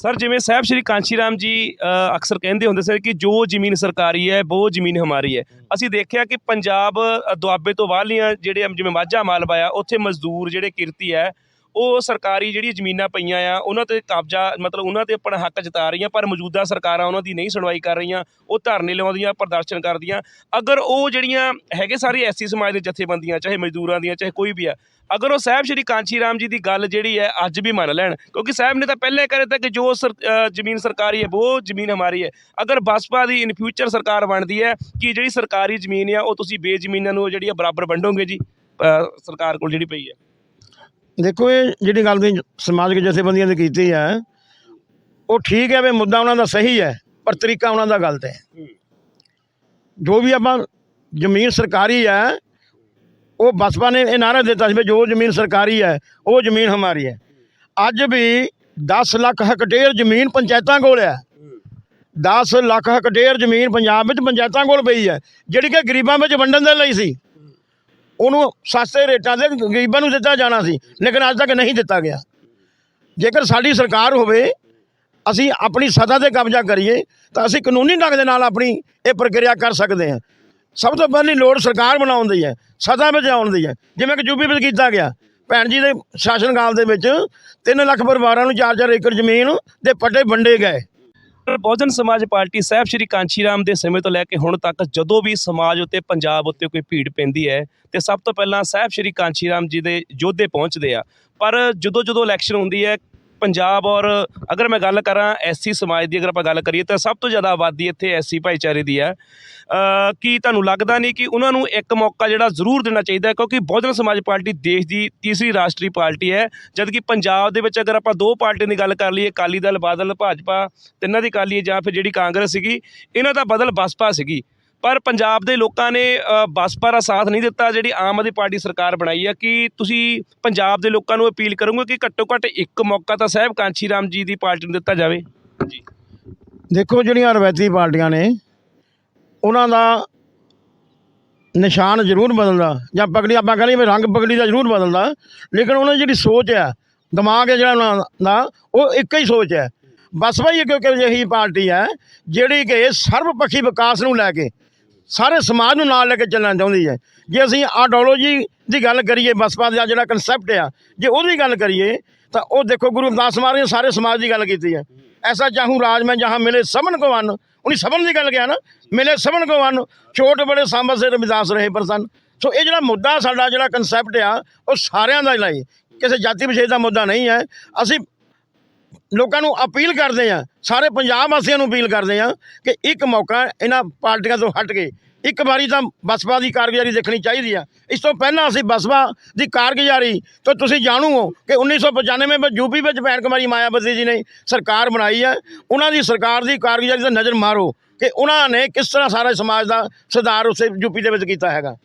Sir ਜਿਵੇਂ ਸਾਹਿਬ ਸ਼੍ਰੀ ਕਾਂਚੀ ਰਾਮ ਜੀ ਅਕਸਰ ਕਹਿੰਦੇ ਹੁੰਦੇ ਸੀ ਕਿ ਜੋ ਜ਼ਮੀਨ ਸਰਕਾਰੀ ਹੈ ਉਹ ਜ਼ਮੀਨ ਹਮਾਰੀ ਹੈ। ਅਸੀਂ ਦੇਖਿਆ ਕਿ ਪੰਜਾਬ ਦੁਆਬੇ ਤੋਂ ਬਾਹਰਲੀਆਂ ਜਿਹੜੇ ਜਿਵੇਂ ਮਾਝਾ ਮਾਲਵਾ ਆ ਉੱਥੇ ਮਜ਼ਦੂਰ ਜਿਹੜੇ ਕਿਰਤੀ ਹੈ ਉਹ ਸਰਕਾਰੀ ਜਿਹੜੀ ਜ਼ਮੀਨਾਂ ਪਈਆਂ ਆ, ਉਹਨਾਂ ਤੇ ਕਬਜ਼ਾ, ਮਤਲਬ ਉਹਨਾਂ ਤੇ ਆਪਣਾ ਹੱਕ ਜਤਾ ਰਹੀਆਂ, ਪਰ ਮੌਜੂਦਾ ਸਰਕਾਰਾਂ ਉਹਨਾਂ ਦੀ ਨਹੀਂ ਸੁਣਵਾਈ ਕਰ ਰਹੀਆਂ, ਉਹ ਧਰਨੇ ਲਾਉਂਦੀਆਂ ਪ੍ਰਦਰਸ਼ਨ ਕਰਦੀਆਂ। ਅਗਰ ਉਹ ਜਿਹੜੀਆਂ ਹੈਗੇ ਸਾਰੇ ਐਸਸੀ ਸਮਾਜ ਦੇ ਜਥੇਬੰਦੀਆਂ, ਚਾਹੇ ਮਜ਼ਦੂਰਾਂ ਦੀਆਂ, ਚਾਹੇ ਕੋਈ ਵੀ ਆ, ਅਗਰ ਉਹ ਸਾਹਿਬ ਸ਼੍ਰੀ ਕਾਂਚੀ ਰਾਮ ਜੀ ਦੀ ਗੱਲ ਜਿਹੜੀ ਹੈ, ਅੱਜ ਵੀ ਮੰਨ ਲੈਣ, ਕਿਉਂਕਿ ਸਾਹਿਬ ਨੇ ਤਾਂ ਪਹਿਲੇ ਕਰੇ ਤਾ ਕਿ ਜੋ ਸਰ- ਜ਼ਮੀਨ ਸਰਕਾਰੀ ਹੈ ਉਹ ਜ਼ਮੀਨ ਹਮਾਰੀ ਹੈ। ਅਗਰ ਬਸਪਾ ਦੀ ਇਨ ਫਿਊਚਰ ਸਰਕਾਰ ਬਣਦੀ ਹੈ, ਕਿ ਜਿਹੜੀ ਸਰਕਾਰੀ ਜ਼ਮੀਨ ਆ, ਉਹ ਤੁਸੀਂ ਬੇਜ਼ਮੀਨਾਂ ਨੂੰ ਜਿਹੜੀ ਆ ਬਰਾਬਰ ਵੰਡੋਗੇ ਜੀ ਸਰਕਾਰ ਕੋਲ ਜਿਹੜੀ ਪਈ ਹੈ। ਦੇਖੋ ਇਹ ਜਿਹੜੀ ਗੱਲ ਦੀ ਸਮਾਜਿਕ ਜਥੇਬੰਦੀਆਂ ਦੀ ਕੀਤੀ ਹੈ ਉਹ ਠੀਕ ਹੈ ਵੀ ਮੁੱਦਾ ਉਹਨਾਂ ਦਾ ਸਹੀ ਹੈ ਪਰ ਤਰੀਕਾ ਉਹਨਾਂ ਦਾ ਗਲਤ ਹੈ। ਜੋ ਵੀ ਆਪਾਂ ਜ਼ਮੀਨ ਸਰਕਾਰੀ ਹੈ ਉਹ ਬਸਪਾ ਨੇ ਇਹ ਨਾਰਾ ਦਿੱਤਾ ਸੀ ਵੀ ਜੋ ਜ਼ਮੀਨ ਸਰਕਾਰੀ ਹੈ ਉਹ ਜ਼ਮੀਨ ਹਮਾਰੀ ਹੈ। ਅੱਜ ਵੀ 10 ਲੱਖ ਹੈਕਟੇਅਰ ਜ਼ਮੀਨ ਪੰਚਾਇਤਾਂ ਕੋਲ ਹੈ। 10 ਲੱਖ ਹੈਕਟੇਅਰ ਜ਼ਮੀਨ ਪੰਜਾਬ ਵਿੱਚ ਪੰਚਾਇਤਾਂ ਕੋਲ ਪਈ ਹੈ ਜਿਹੜੀ ਕਿ ਗਰੀਬਾਂ ਵਿੱਚ ਵੰਡਣ ਦੇ ਲਈ ਸੀ। ਉਹਨੂੰ ਸਸਤੇ ਰੇਟਾਂ ਤੇ ਗਰੀਬਾਂ ਨੂੰ ਦਿੱਤਾ ਜਾਣਾ ਸੀ, ਲੇਕਿਨ ਅੱਜ ਤੱਕ ਨਹੀਂ ਦਿੱਤਾ ਗਿਆ। ਜੇਕਰ ਸਾਡੀ ਸਰਕਾਰ ਹੋਵੇ, ਅਸੀਂ ਆਪਣੀ ਸੱਤਾ ਤੇ ਕਬਜ਼ਾ ਕਰੀਏ, ਤਾਂ ਅਸੀਂ ਕਾਨੂੰਨੀ ਢੰਗ ਦੇ ਨਾਲ ਆਪਣੀ ਇਹ ਪ੍ਰਕਿਰਿਆ ਕਰ ਸਕਦੇ ਹਾਂ। ਸਭ ਤੋਂ ਪਹਿਲੀ ਲੋੜ ਸਰਕਾਰ ਬਣਾਉਣ ਦੀ ਹੈ, ਸੱਤਾ ਵਿੱਚ ਆਉਣ ਦੀ ਹੈ। ਜਿਵੇਂ ਕਿ ਯੂਪੀ ਵਿੱਚ ਕੀਤਾ ਗਿਆ। ਭੈਣ ਜੀ ਦੇ ਸ਼ਾਸਨ ਕਾਲ ਦੇ ਵਿੱਚ 3 ਲੱਖ ਪਰਿਵਾਰਾਂ ਨੂੰ 4-4 ਏਕੜ ਜ਼ਮੀਨ ਦੇ ਪੱਟੇ ਵੰਡੇ ਗਏ। ਬਹੁਜਨ ਸਮਾਜ ਪਾਰਟੀ ਸਾਹਿਬ ਸ਼੍ਰੀ ਕਾਂਚੀ ਰਾਮ ਦੇ ਸਮੇਂ ਤੋਂ ਲੈ ਕੇ ਹੁਣ ਤੱਕ ਜਦੋਂ ਵੀ ਸਮਾਜ ਉੱਤੇ ਪੰਜਾਬ ਉੱਤੇ ਕੋਈ ਭੀੜ ਪੈਂਦੀ ਹੈ ਤੇ ਸਭ ਤੋਂ ਪਹਿਲਾਂ ਸਾਹਿਬ ਸ਼੍ਰੀ ਕਾਂਚੀ ਰਾਮ ਜੀ ਦੇ ਯੋਧੇ ਪਹੁੰਚਦੇ ਆ। ਪਰ ਜਦੋਂ ਜਦੋਂ ਇਲੈਕਸ਼ਨ ਹੁੰਦੀ ਹੈ ਪੰਜਾਬ ਔਰ ਅਗਰ ਮੈਂ ਗੱਲ ਕਰਾਂ ਐਸਸੀ ਸਮਾਜ ਦੀ ਅਗਰ ਆਪਾਂ ਗੱਲ ਕਰੀਏ ਤਾਂ ਸਭ ਤੋਂ ਜ਼ਿਆਦਾ ਆਬਾਦੀ ਇੱਥੇ ਐਸਸੀ ਭਾਈਚਾਰੇ ਦੀ ਹੈ। ਅ, ਕੀ ਤੁਹਾਨੂੰ ਲੱਗਦਾ ਨਹੀਂ ਕਿ ਉਹਨਾਂ ਨੂੰ ਇੱਕ ਮੌਕਾ ਜਿਹੜਾ ਜ਼ਰੂਰ ਦੇਣਾ ਚਾਹੀਦਾ ਕਿਉਂਕਿ ਬਹੁਜਨ ਸਮਾਜ ਪਾਰਟੀ ਦੇਸ਼ ਦੀ ਤੀਸਰੀ ਰਾਸ਼ਟਰੀ ਪਾਰਟੀ ਹੈ ਜਦਕਿ ਪੰਜਾਬ ਦੇ ਵਿੱਚ ਅਗਰ ਆਪਾਂ ਦੋ ਪਾਰਟੀਆਂ ਦੀ ਗੱਲ ਕਰ ਲਈਏ ਅਕਾਲੀ ਦਲ ਬਾਦਲ ਭਾਜਪਾ ਤਿੰਨਾਂ ਦੀ ਅਕਾਲੀ ਜਾਂ ਫਿਰ ਜਿਹੜੀ ਕਾਂਗਰਸ ਸੀਗੀ ਇਹਨਾਂ ਦਾ ਬਦਲ ਬਸਪਾ ਸੀਗੀ। ਪਰ ਪੰਜਾਬ ਦੇ ਲੋਕਾਂ ਨੇ ਅ, ਬਸਪਾ ਦਾ ਸਾਥ ਨਹੀਂ ਦਿੱਤਾ ਜਿਹੜੀ ਆਮ ਆਦਮੀ ਪਾਰਟੀ ਸਰਕਾਰ ਬਣਾਈ ਹੈ ਕਿ ਤੁਸੀਂ ਪੰਜਾਬ ਦੇ ਲੋਕਾਂ ਨੂੰ ਅਪੀਲ ਕਰੋਗੇ ਕਿ ਘੱਟੋ ਘੱਟ ਇੱਕ ਮੌਕਾ ਤਾਂ ਸਾਹਿਬ ਕਾਂਚੀ ਰਾਮ ਜੀ ਦੀ ਪਾਰਟੀ ਨੂੰ ਦਿੱਤਾ ਜਾਵੇ? ਜੀ। ਦੇਖੋ ਜਿਹੜੀਆਂ ਰਵਾਇਤੀ ਪਾਰਟੀਆਂ ਨੇ ਉਹਨਾਂ ਦਾ ਨਿਸ਼ਾਨ ਜ਼ਰੂਰ ਬਦਲਦਾ ਜਾਂ ਪਗੜੀ ਆਪਾਂ ਕਹਿੰਦੇ ਵੀ ਰੰਗ ਪਗੜੀ ਦਾ ਜ਼ਰੂਰ ਬਦਲਦਾ ਲੇਕਿਨ ਉਹਨਾਂ ਦੀ ਜਿਹੜੀ ਸੋਚ ਹੈ ਦਿਮਾਗ ਹੈ ਜਿਹੜਾ ਉਹਨਾਂ ਦਾ ਉਹ ਇੱਕ ਹੀ ਸੋਚ ਹੈ। ਬਸਪਾ ਹੀ ਕਿਉਂਕਿ ਅਜਿਹੀ ਪਾਰਟੀ ਹੈ ਜਿਹੜੀ ਕਿ ਸਰਬਪੱਖੀ ਵਿਕਾਸ ਨੂੰ ਲੈ ਕੇ ਸਾਰੇ ਸਮਾਜ ਨੂੰ ਨਾਲ ਲੈ ਕੇ ਚੱਲਣਾ ਚਾਹੁੰਦੀ ਹੈ। ਜੇ ਅਸੀਂ ਆਈਡੀਓਲੋਜੀ ਦੀ ਗੱਲ ਕਰੀਏ, ਬਸਪਾ ਦਾ ਜਿਹੜਾ ਕਨਸੈਪਟ ਆ, ਜੇ ਉਹਦੀ ਗੱਲ ਕਰੀਏ, ਤਾਂ ਉਹ ਦੇਖੋ ਗੁਰੂ ਰਵਿਦਾਸ ਮਹਾਰਾਜ ਨੇ ਸਾਰੇ ਸਮਾਜ ਦੀ ਗੱਲ ਕੀਤੀ ਹੈ। ਐਸਾ ਚਾਹੂੰ ਰਾਜ ਮੈਂ ਜਹਾਂ ਮਿਲੇ ਸਭਨ ਕੋ ਵੰਨ। ਉਹਨੀ ਸਭਨ ਦੀ ਗੱਲ ਗਿਆ ਨਾ, ਮਿਲੇ ਸਭਨ ਕੋ ਵੰਨ। ਛੋਟ ਬੜੇ ਸਾਂਭਤ ਸੇ ਰਵਿਦਾਸ ਰਹੇ ਪਰਸਨ। ਸੋ ਇਹ ਜਿਹੜਾ ਮੁੱਦਾ ਸਾਡਾ ਜਿਹੜਾ ਕਨਸੈਪਟ ਆ, ਉਹ ਸਾਰਿਆਂ ਦਾ ਲਈ ਕਿਸੇ ਜਾਤੀ ਵਿਸ਼ੇਸ਼ ਦਾ ਮੁੱਦਾ ਨਹੀਂ ਹੈ। ਅਸੀਂ ਲੋਕਾਂ ਨੂੰ ਅਪੀਲ ਕਰਦੇ ਆ, ਸਾਰੇ ਪੰਜਾਬ ਵਾਸੀਆਂ ਨੂੰ ਅਪੀਲ ਕਰਦੇ ਆ ਕਿ ਇੱਕ ਮੌਕਾ ਇਹਨਾਂ ਪਾਰਟੀਆਂ ਤੋਂ ਹਟ ਕੇ ਇੱਕ ਵਾਰੀ ਤਾਂ ਬਸਪਾ ਦੀ ਕਾਰਗੁਜ਼ਾਰੀ ਦੇਖਣੀ ਚਾਹੀਦੀ ਆ। ਇਸ ਤੋਂ ਪਹਿਲਾਂ ਅਸੀਂ ਬਸਪਾ ਦੀ ਕਾਰਗੁਜ਼ਾਰੀ ਤੋਂ ਤੁਸੀਂ ਜਾਣੂ ਹੋ ਕਿ 1995 ਵਿੱਚ ਯੂਪੀ ਵਿੱਚ ਭੈਣ ਕੁਮਾਰੀ ਮਾਇਆਵਤੀ ਜੀ ਨੇ ਸਰਕਾਰ ਬਣਾਈ ਹੈ ਉਹਨਾਂ ਦੀ ਸਰਕਾਰ ਦੀ ਕਾਰਗੁਜ਼ਾਰੀ ਤੇ ਨਜ਼ਰ ਮਾਰੋ ਕਿ ਉਹਨਾਂ ਨੇ ਕਿਸ ਤਰ੍ਹਾਂ ਸਾਰੇ ਸਮਾਜ ਦਾ ਸੁਧਾਰ ਉਸੇ ਯੂਪੀ ਦੇ ਵਿੱਚ ਕੀਤਾ ਹੈਗਾ।